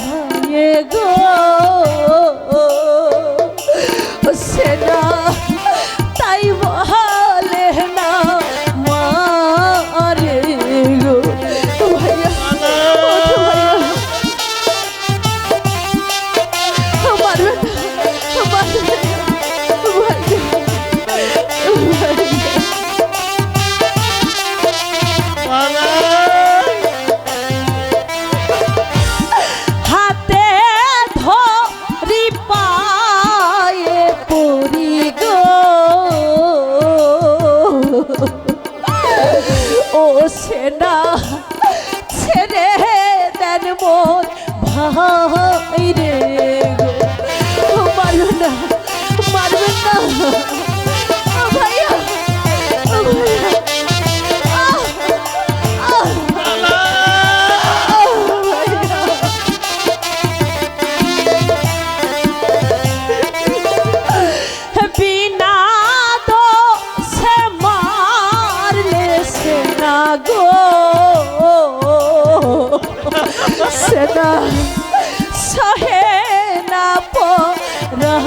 ভাঙে গো। সেনা বসে না। ছেড়ে দেন মোর ভাই রে। সহে না পো রহ